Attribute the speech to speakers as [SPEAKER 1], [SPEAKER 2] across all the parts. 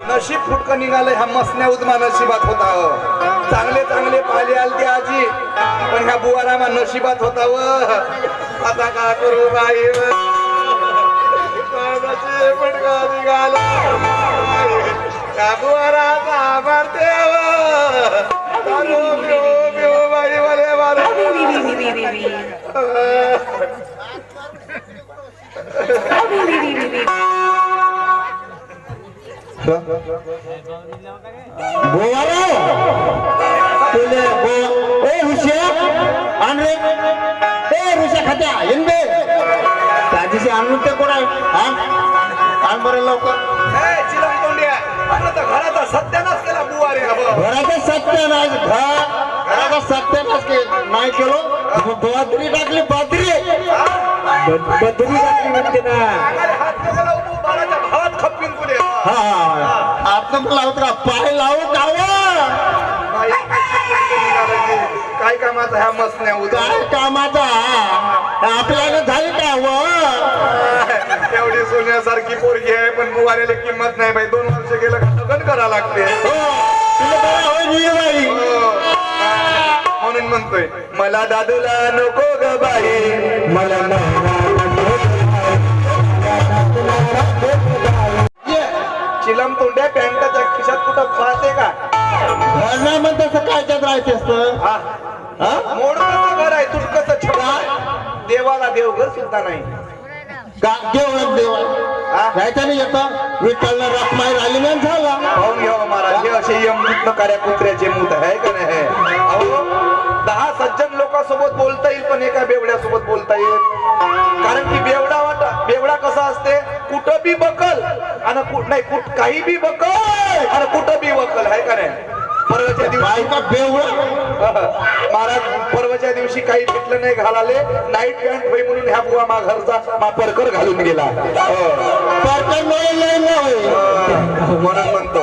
[SPEAKER 1] नशीब फुटकं निघालं ह्या मसण्या उदमा नशिबात होता हो. चांगले चांगले पाले आलते आजी पण ह्या बुवारामा नशिबात होता व आता का करू बाई व? नशीब फुटकं निघालं ह्या बुवाराचा मारते व. बाई
[SPEAKER 2] ताजीशी आणून ते कोण आहे बरं लवकर
[SPEAKER 1] तर घराचा सत्यानाश केला बुवारी
[SPEAKER 2] घराचा सत्यानाश घराचा सत्यानाश नाही केलो बदरी टाकली बदरी बदरी टाकली म्हणते ना
[SPEAKER 1] अरे हात नको लावू, तू बाळाच्या
[SPEAKER 2] हा आता मला लावत का पाय लावू?
[SPEAKER 1] काय कामाचा ह्या मसण्या उद्या.
[SPEAKER 2] काय कामाचा आपल्याला झाली का व
[SPEAKER 1] एवढी सोन्यासारखी पोरगी आहे पण बुवाऱ्याला किंमत नाही बाई. दोन वर्ष गेलं का लग्न करा लागते.
[SPEAKER 2] हो, ही.
[SPEAKER 1] हो. म्हणून म्हणतोय मला दादूला नको ग बाई.
[SPEAKER 2] मला
[SPEAKER 1] चिलम तोंड्या पॅन्टाच्या खिशात कुठं फासे का?
[SPEAKER 2] घरना मग तसं कायच्यात राहायचं असतं?
[SPEAKER 1] हा.
[SPEAKER 2] हा?
[SPEAKER 1] घर आहे तुटकच देवाला देवघर सुद्धा नाही.
[SPEAKER 2] का? देव देवा
[SPEAKER 1] हा?
[SPEAKER 2] राहायचं नाही येतं रखमाई राहिली नाही झाला.
[SPEAKER 1] पाहून घ्यावा महाराज हे असे यमदूत कार्या कुत्र्याचे मूत आहे का नाही? अहो दहा सज्जन लोकांसोबत बोलता येईल पण एका बेवड्यासोबत बोलता येईल कारण की बेवडा बेवडा कसा असते? कुठं बी बकल आणि कुठ नाही कुठ काही बी बकल आणि कुठं बी बकल आहे का नाही? परवाच्या दिवशी महाराज परवाच्या दिवशी काही भेटलं नाही घालाले. नाईट पॅन्ट होई म्हणून ह्या बुवा मा घरचा मा परकर घालून गेला. हो.
[SPEAKER 2] परकर
[SPEAKER 1] हो. म्हणून म्हणतो.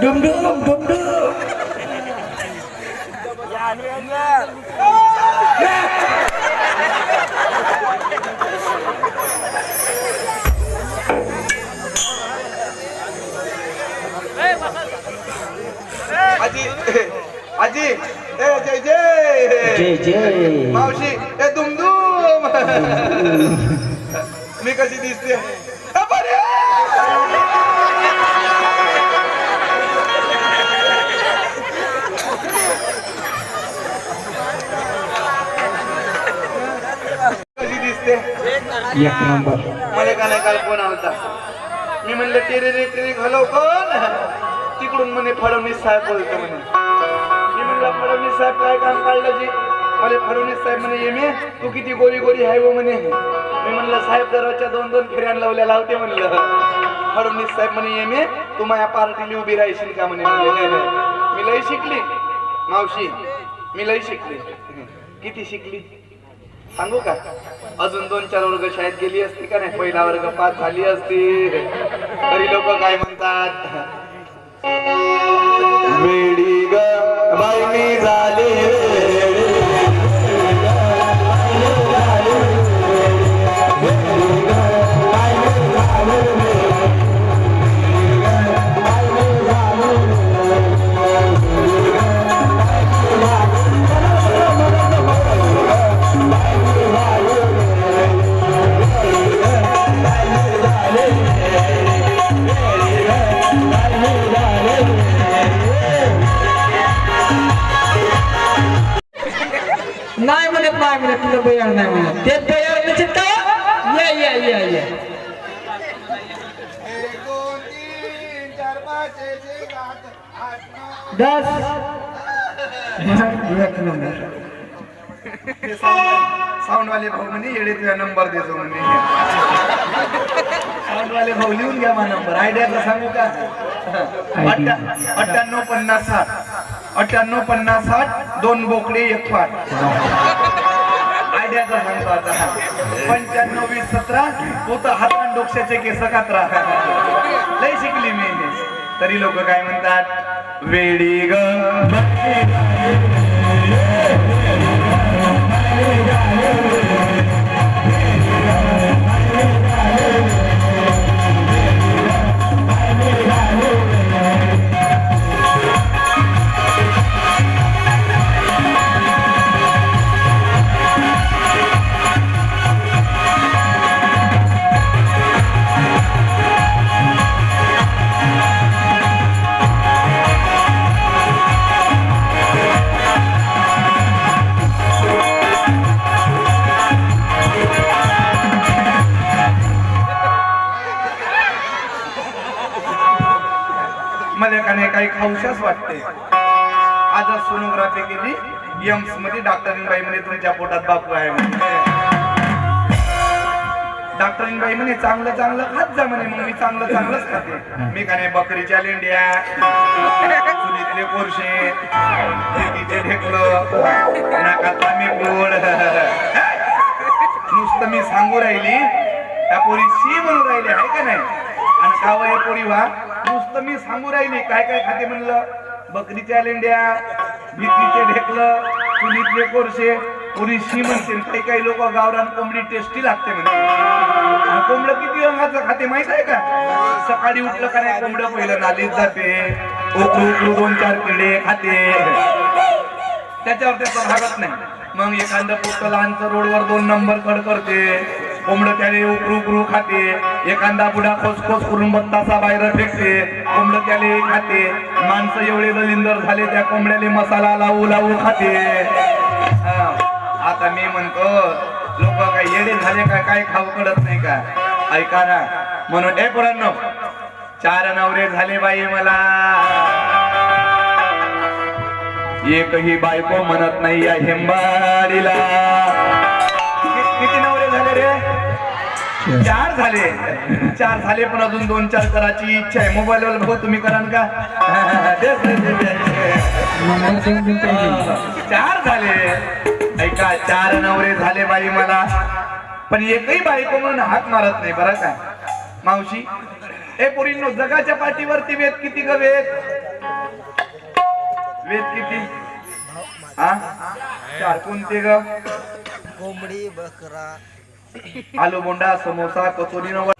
[SPEAKER 3] डुम डुम डुम डुम
[SPEAKER 1] आजी आजी ए जय जय
[SPEAKER 2] जय जय
[SPEAKER 1] मावशी ए दुमदुम मी कशी दिसते
[SPEAKER 2] एक नंबर.
[SPEAKER 1] मला का नाही काल फोन आलता? मी म्हणलं टेरे रे टेरे घालव कोण? तिकडून म्हणे फडणवीस साहेब बोलतो म्हणे. मी म्हणलं फडणवीस साहेब काय काम काढलं जी? मला फडणवीस साहेब म्हणे येमे तू किती गोरी गोरी आहे वो म्हणे. मी म्हणलं साहेब दररोजच्या दोन दोन फिर्यान लावल्या लावते म्हणलं. फडणवीस साहेब म्हणे येमे तू माझ्या पार्टीने उभी राहशील का म्हणे? "नाही, मी लई शिकली. मावशी मी लई शिकली. किती शिकली? सांगू का? अजून दोन चार वर्ग शाळेत गेली असती का नाही? पहिला वर्ग पास झाली असती. तरी लोक काय म्हणतात? वेडी ग बाई मी झाली
[SPEAKER 3] नाही म्हणे तुला बयार नाही म्हणे ते बयार नसेल का? या या या या. दस. एक नंबर.
[SPEAKER 1] साऊंड वाले भाऊ म्हणे येडे तुझा नंबर देतो म्हणे. साऊंड वाले भाऊ लिहून घ्या मा नंबर आयडियाचा सांगू का? अठ्ठ्या- अठ्ठ्याण्णव पन्नास साठ. अठ्ठ्याण्णव पन्नास साठ दोन बोकडे एक फाट. आयडियाचा सांगतो आता पंच्याण्णव वीस सतरा होत हातान हातात डोक्याचे केस कात्रा लय शिकली मी. तरी लोक काय म्हणतात? वेडी ग. काही वाटते आज सोनोग्राफी केली यम्समध्ये डॉक्टरीनबाई म्हणे तुमच्या पोटात बापू आहे डॉक्टर डॉक्टरीनबाई म्हणे चांगलं चांगलं खात जा म्हणे मग मी चांगलं चांगलंच खाते. मी का नाही बकरीच्या लेंड्या चुलीतले कोरशे तिथे ढेकलं नाकातला मी गोड. नुसतं मी सांगू राहिली त्या पोरी शी म्हणून राहिली आहे का नाही? आणि का वय पोरी वा फक्त मी सांगू राहिली. काय काय खाते म्हणलं? बकरीच्या लेंड्या भीतीचे ढेकलं चुलीतले कोरसे पुरीशी म्हणते काही काही लोक गावरान कोंबडी टेस्टी लागते म्हणते. कोंबडं किती रंगाचं खाते माहीत आहे का? सकाळी उठलं का नाही कोंबडं पहिलं नालीत जाते. उकळू दोन चार किडे खाते. त्याच्यावर त्याचा भागत नाही. मग एखादं पोत लहानचं रोडवर दोन नंबर कड करते. कोंबडं त्याने उकरू उकरू खाते. एखादा बुडा खोस करून बत्तासा बाहेर फेकते. कोंबड त्याले खाते. माणसं एवढे दलिंदर झाले त्या कोंबड्याले मसाला लावू लावू खाते. हा. आता मी म्हणतो लोक काय येडे झाले का काय खाऊ कडत नाही का? ऐका ना. म्हणून ए पोरांनो चार नवरे झाले बाई मला. एकही बायको म्हणत नाही या हेंबाडीला. चार झाले. चार झाले पण अजून दोन चार करायची इच्छा आहे. मोबाईल वर बघू तुम्ही कराल का? चार झाले. ऐका चार नवरे झाले बाई मला. पण एकही बायको म्हणून हात मारत नाही बरं का? मावशी ए पोरींनो जगाच्या पाठीवरती वेद किती ग वेद? वेद किती? हा? चार कोणते ग?
[SPEAKER 4] कोंबडी बकरा.
[SPEAKER 1] आलू बोंडा समोसा कचोरी न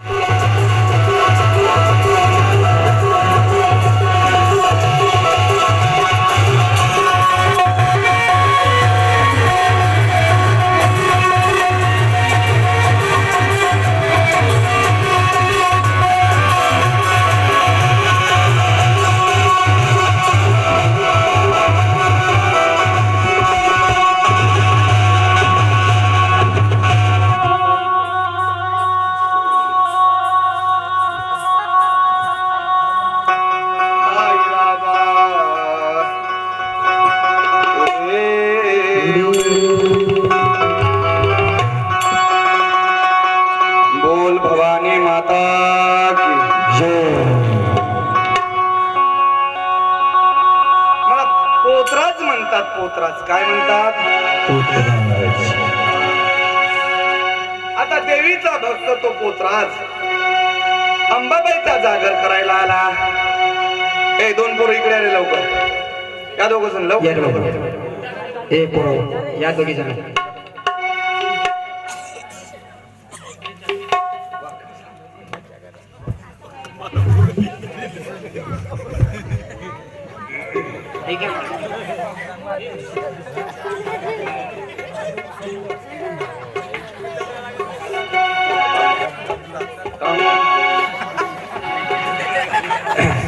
[SPEAKER 1] देवीचा भक्त तो पोत्राच अंबाबाईचा जागर करायला आला. ए दोन पोरं इकडे आले लवकर. या दोघ जण
[SPEAKER 3] या
[SPEAKER 1] लवकर.
[SPEAKER 3] या दोघी जण.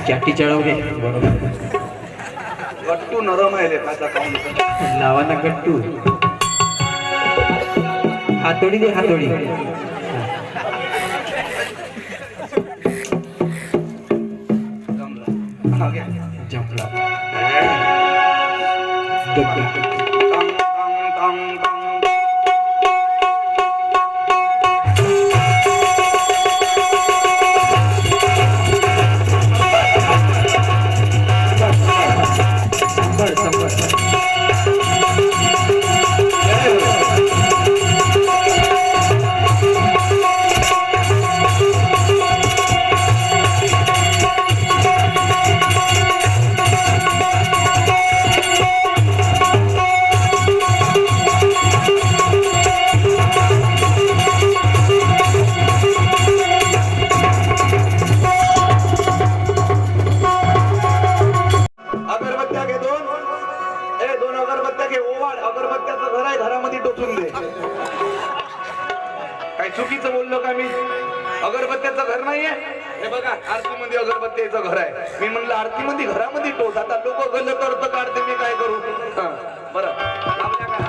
[SPEAKER 3] चाटी चढवले
[SPEAKER 1] गट्टू नरम आहे
[SPEAKER 3] लावा ना गट्टू. हातोडी दे हातोडी.
[SPEAKER 1] जमलं.
[SPEAKER 3] जमला.
[SPEAKER 1] का मी? अगरबत्त्याचं घर नाहीये? हे बघा आरतीमध्ये अगरबत्त्याचं घर आहे. मी म्हणलं आरती मध्ये घरामध्ये टोच. आता लोक गल्ल करतं काढते मी काय करू? हा, बरं. आपल्या काय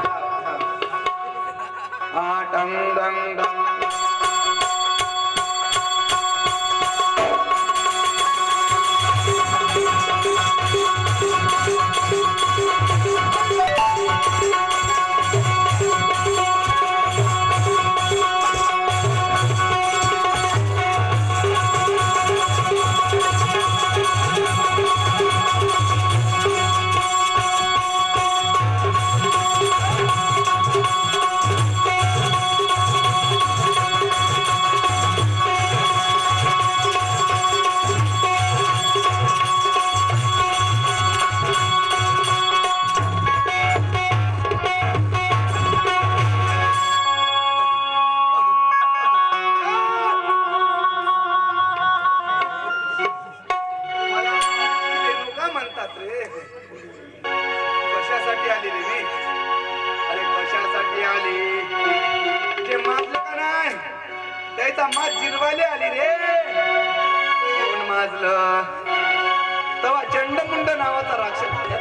[SPEAKER 1] तेव्हा चंडमुंड नावाचा राक्षस